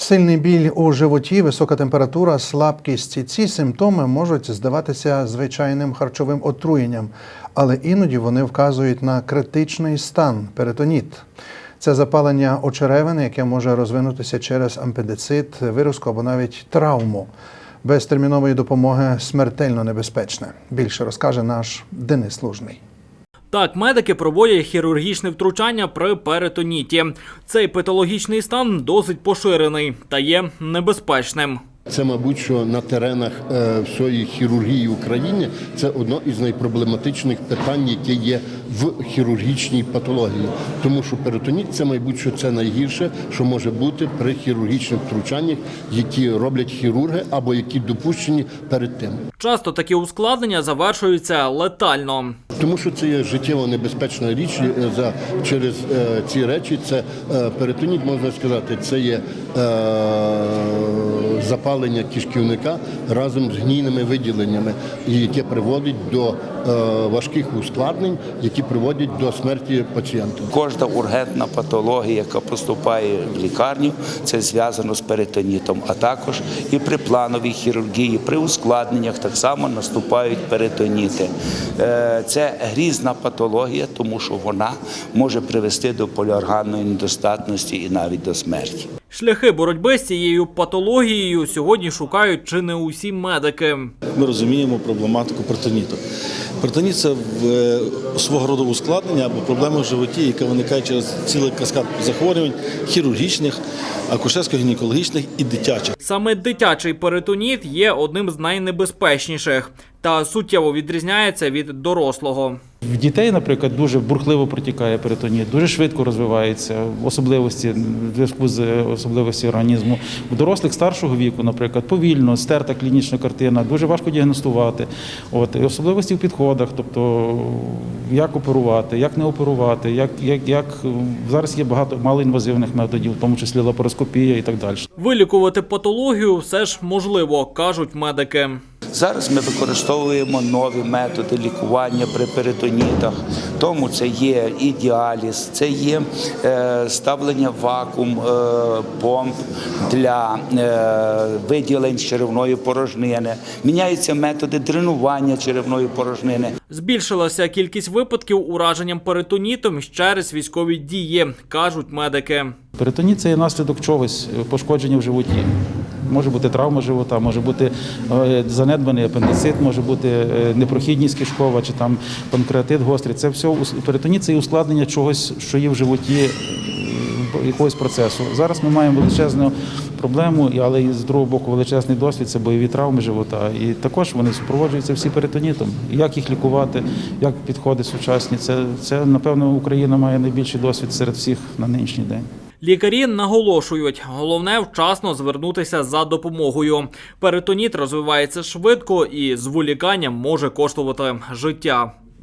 Сильний біль у животі, висока температура, слабкість ці симптоми можуть здаватися звичайним харчовим отруєнням, але іноді вони вказують на критичний стан перитоніт. Це запалення очеревини, яке може розвинутися через ампедицит, виразку або навіть травму. Без термінової допомоги смертельно небезпечне. Більше розкаже наш Денис Лужний. Так, медики проводять хірургічне втручання при перитоніті. Цей патологічний стан досить поширений та є небезпечним. Це, мабуть, що на теренах е, всієї хірургії в Україні це одно із найпроблематичних питань, яке є в хірургічній патології. Тому що перитоніт це, мабуть, що це найгірше, що може бути при хірургічних втручаннях, які роблять хірурги або які допущені перед тим. Часто такі ускладнення завершуються летально. Тому що це є життєво небезпечна річ е, за через е, ці речі. Це перитоніт, можна сказати, це є е, запалення кишківника разом з гнійними виділеннями, яке приводить до е, важких ускладнень, які приводять до смерті пацієнта. Кожна ургентна патологія, яка поступає в лікарню, це зв'язано з перитонітом. А також і при плановій хірургії, при ускладненнях так само наступають перитоніти. Е, Це грізна патологія, тому що вона може привести до поліорганної недостатності і навіть до смерті. Шляхи боротьби з цією патологією сьогодні шукають чи не усі медики. Ми розуміємо проблематику перитоніту. Перитоніт – це е, свого роду ускладнення або проблема в животі, яка виникає через цілий каскад захворювань хірургічних, акушерсько-гінекологічних і дитячих. Саме дитячий перитоніт є одним з найнебезпечніших та суттєво відрізняється від дорослого. В дітей, наприклад, дуже бурхливо протікає перитоніт, дуже швидко розвивається особливості в зв'язку з особливості організму. У дорослих старшого віку, наприклад, повільно, стерта клінічна картина, дуже важко діагностувати. От і особливості в підходах, тобто як оперувати, як не оперувати, як, як, як зараз є багато малоінвазивних методів, в тому числі лапароскопія і так далі. Вилікувати патологію все ж можливо, кажуть медики. Зараз ми використовуємо нові методи лікування при перитонітах. Тому це є і діаліз, це є е, ставлення вакуум е, помп для е, виділень черевної порожнини. Міняються методи дренування черевної порожнини. Збільшилася кількість випадків ураженням перитонітом через військові дії, кажуть медики. Перитоніт це є наслідок чогось, е, пошкодження в животі. Може бути травма живота, може бути е, занедбаний апендицит, може бути е, непрохідність кишкова чи там панкреатит гострий. Це все перитоніт це є ускладнення чогось, що є в животі якогось процесу. Зараз ми маємо величезну проблему, але і з другого боку величезний досвід це бойові травми живота. І також вони супроводжуються всі перитонітом. Як їх лікувати, як підходи сучасні. Це, це напевно Україна має найбільший досвід серед всіх на нинішній день. Лікарі наголошують, головне вчасно звернутися за допомогою. Перитоніт розвивається швидко і зволіканням може коштувати життя.